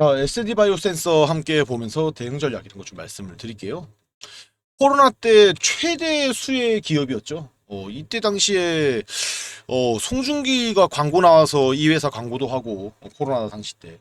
자, SD 바이오 센서 함께 보면서 대응 전략 이런 거좀 말씀을 드릴게요. 코로나 때 최대 수혜 기업이었죠. 어, 이때 당시에 어, 송중기가 광고 나와서 이 회사 광고도 하고 어, 코로나 당시 때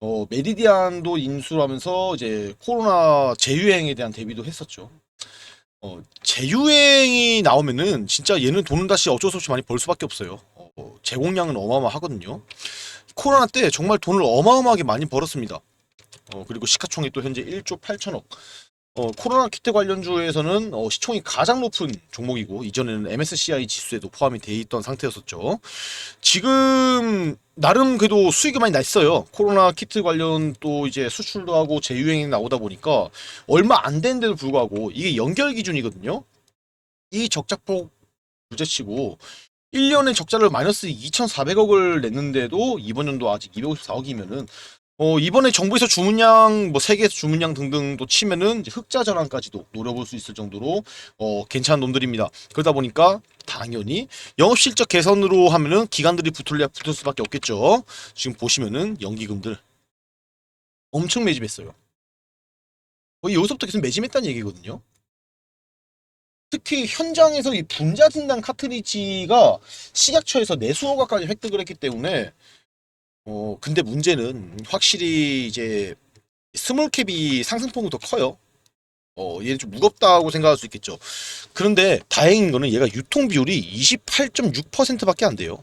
어, 메리디안도 인수하면서 이제 코로나 재유행에 대한 대비도 했었죠. 어, 재유행이 나오면은 진짜 얘는 돈은 다시 어쩔 수 없이 많이 벌 수밖에 없어요. 어, 제공량은 어마어마하거든요. 코로나 때 정말 돈을 어마어마하게 많이 벌었습니다. 어, 그리고 시가총액 또 현재 1조 8천억. 어, 코로나 키트 관련주에서는 어, 시총이 가장 높은 종목이고 이전에는 MSCI 지수에도 포함이 돼 있던 상태였었죠. 지금 나름 그래도 수익이 많이 났어요. 코로나 키트 관련 또 이제 수출도 하고 재유행이 나오다 보니까 얼마 안 됐는데도 불구하고 이게 연결 기준이거든요. 이 적자폭 부재치고 1년에 적자를 마이너스 2,400억을 냈는데도 이번 연도 아직 254억이면은 어 이번에 정부에서 주문량 뭐 세계에서 주문량 등등도 치면은 흑자 전환까지도 노려볼 수 있을 정도로 어 괜찮은 놈들입니다. 그러다 보니까 당연히 영업 실적 개선으로 하면은 기관들이 붙을래 붙을 수밖에 없겠죠. 지금 보시면은 연기금들 엄청 매집했어요. 거의 여기서부터 계속 매집했다는 얘기거든요. 특히 현장에서 이 분자 진단 카트리지가 식약처에서 내수 허가까지 획득을 했기 때문에 어 근데 문제는 확실히 이제 스몰캡이 상승폭이 더 커요. 어 얘는 좀 무겁다고 생각할 수 있겠죠. 그런데 다행인 거는 얘가 유통 비율이 28.6%밖에 안 돼요.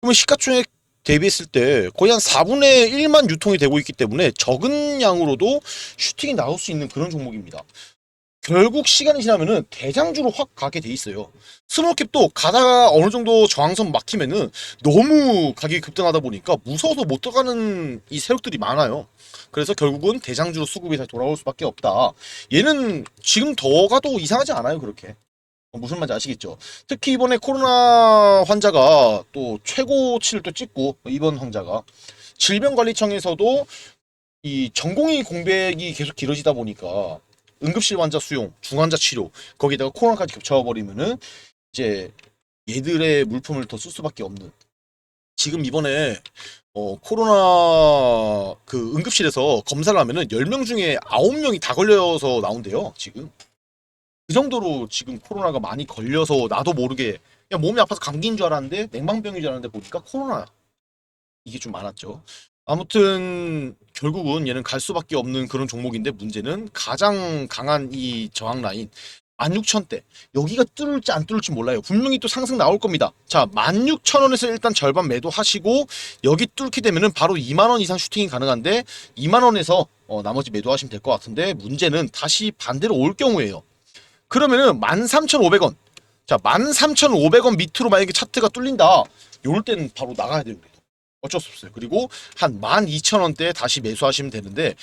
그러면 시가총액 대비했을 때 거의 한 4분의 1만 유통이 되고 있기 때문에 적은 양으로도 슈팅이 나올 수 있는 그런 종목입니다. 결국 시간이 지나면은 대장주로 확 가게 돼 있어요. 스몰캡도 가다가 어느 정도 저항선 막히면은 너무 가격이 급등하다 보니까 무서워서 못 들어가는 이 세력들이 많아요. 그래서 결국은 대장주로 수급이 다시 돌아올 수밖에 없다. 얘는 지금 더 가도 이상하지 않아요, 그렇게. 어, 무슨 말인지 아시겠죠? 특히 이번에 코로나 환자가 또 최고치를 또 찍고 이번 환자가 질병관리청에서도 이 전공의 공백이 계속 길어지다 보니까 응급실 환자 수용, 중환자 치료 거기다가 코로나까지 겹쳐 버리면은 이제 얘들의 물품을 더 쓸 수밖에 없는. 지금 이번에 어 코로나 그 응급실에서 검사를 하면은 10명 중에 9명이 다 걸려서 나온대요, 지금. 그 정도로 지금 코로나가 많이 걸려서 나도 모르게 그냥 몸이 아파서 감기인 줄 알았는데 냉방병인 줄 알았는데 보니까 코로나 이게 좀 많았죠. 아무튼 결국은 얘는 갈 수밖에 없는 그런 종목인데 문제는 가장 강한 이 저항 라인 16,000대 여기가 뚫을지 안 뚫을지 몰라요. 분명히 또 상승 나올 겁니다. 자 16,000원에서 일단 절반 매도하시고 여기 뚫게 되면은 바로 2만 원 이상 슈팅이 가능한데 2만 원에서 어, 나머지 매도하시면 될 것 같은데 문제는 다시 반대로 올 경우에요. 그러면은 13,500원 자 13,500원 밑으로 만약에 차트가 뚫린다 요럴 때는 바로 나가야 돼요. 어쩔 수 없어요. 그리고 한 12,000원대에 다시 매수하시면 되는데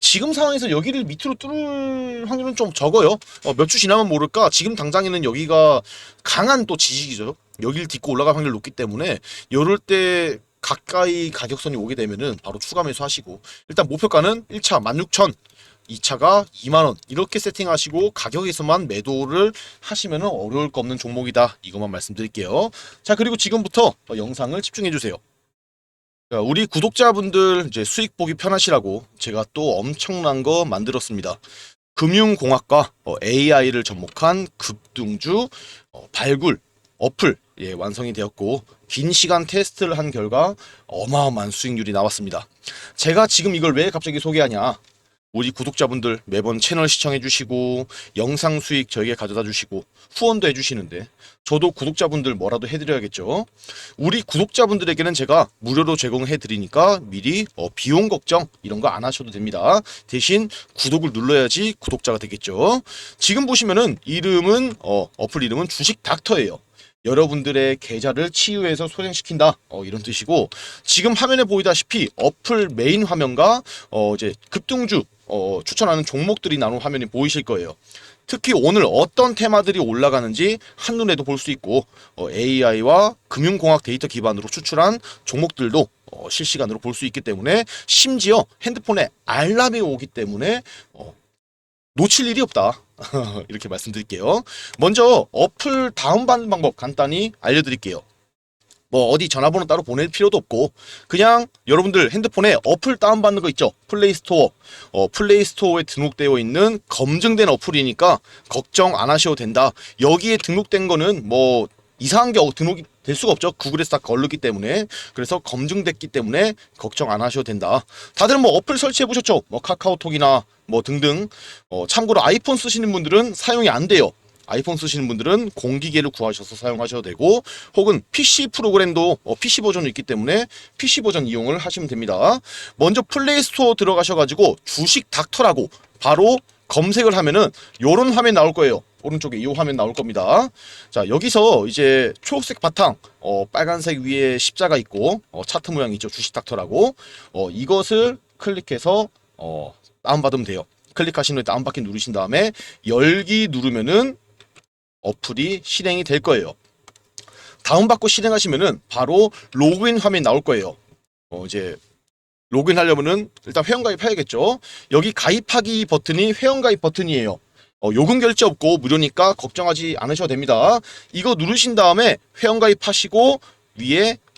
지금 상황에서 여기를 밑으로 뚫을 확률은 좀 적어요. 어, 몇 주 지나면 모를까. 지금 당장에는 여기가 강한 또 지지기죠. 여기를 딛고 올라갈 확률이 높기 때문에 이럴 때 가까이 가격선이 오게 되면은 바로 추가 매수하시고 일단 목표가는 1차 16,000 2차가 2만원 이렇게 세팅하시고 가격에서만 매도를 하시면 어려울 거 없는 종목이다 이것만 말씀드릴게요 자 그리고 지금부터 어, 영상을 집중해 주세요 자, 우리 구독자분들 이제 수익 보기 편하시라고 제가 또 엄청난 거 만들었습니다. 금융공학과 어, AI를 접목한 급등주 어, 발굴 어플 예, 완성이 되었고 긴 시간 테스트를 한 결과 어마어마한 수익률이 나왔습니다. 제가 지금 이걸 왜 갑자기 소개하냐? 우리 구독자분들 매번 채널 시청해 주시고 영상 수익 저에게 가져다 주시고 후원도 해 주시는데 저도 구독자분들 뭐라도 해드려야겠죠. 우리 구독자분들에게는 제가 무료로 제공해 드리니까 미리 어, 비용 걱정 이런 거 안 하셔도 됩니다. 대신 구독을 눌러야지 구독자가 되겠죠. 지금 보시면은 이름은 어, 어플 이름은 주식 닥터예요. 여러분들의 계좌를 치유해서 소생시킨다 어, 이런 뜻이고 지금 화면에 보이다시피 어플 메인 화면과 어, 이제 급등주 어, 추천하는 종목들이 나눈 화면이 보이실 거예요. 특히 오늘 어떤 테마들이 올라가는지 한눈에도 볼 수 있고 어, AI와 금융공학 데이터 기반으로 추출한 종목들도 어, 실시간으로 볼 수 있기 때문에 심지어 핸드폰에 알람이 오기 때문에 어, 놓칠 일이 없다. 이렇게 말씀드릴게요. 먼저 어플 다운받는 방법 간단히 알려드릴게요. 뭐 어디 전화번호 따로 보낼 필요도 없고 그냥 여러분들 핸드폰에 어플 다운받는 거 있죠? 플레이스토어. 어, 플레이스토어에 등록되어 있는 검증된 어플이니까 걱정 안 하셔도 된다. 여기에 등록된 거는 뭐 이상한 게 어- 등록이 될 수가 없죠. 구글에서 다 걸르기 때문에. 그래서 검증됐기 때문에 걱정 안 하셔도 된다. 다들 뭐 어플 설치해 보셨죠? 뭐 카카오톡이나 뭐 등등. 어, 참고로 아이폰 쓰시는 분들은 사용이 안 돼요 아이폰 쓰시는 분들은 공기계를 구하셔서 사용하셔도 되고 혹은 PC 프로그램도 어, PC 버전이 있기 때문에 PC 버전 이용을 하시면 됩니다. 먼저 플레이 스토어 들어가셔가지고 주식 닥터라고 바로 검색을 하면은 요런 화면 나올 거예요. 오른쪽에 이 화면 나올 겁니다. 자 여기서 이제 초록색 바탕, 어, 빨간색 위에 십자가 있고 어, 차트 모양 있죠. 주식 닥터라고 어, 이것을 클릭해서 어, 다운받으면 돼요. 클릭하신 후에 다운받기 누르신 다음에 열기 누르면은 어플이 실행이 될 거예요. 다운받고 실행하시면은 바로 로그인 화면이 나올 거예요. 어, 이제 로그인 하려면은 일단 회원가입 해야겠죠. 여기 가입하기 버튼이 회원가입 버튼이에요. 어, 요금 결제 없고 무료니까 걱정하지 않으셔도 됩니다. 이거 누르신 다음에 회원가입 하시고 위에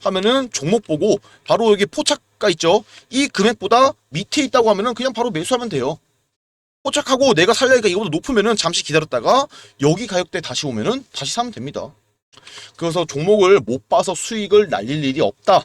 하면은 종목 보고 바로 여기 포착가 있죠. 이 금액보다 밑에 있다고 하면은 그냥 바로 매수하면 돼요. 포착하고 내가 살려니까 이거보다 높으면은 잠시 기다렸다가 여기 가격대 다시 오면은 다시 사면 됩니다. 그래서 종목을 못 봐서 수익을 날릴 일이 없다.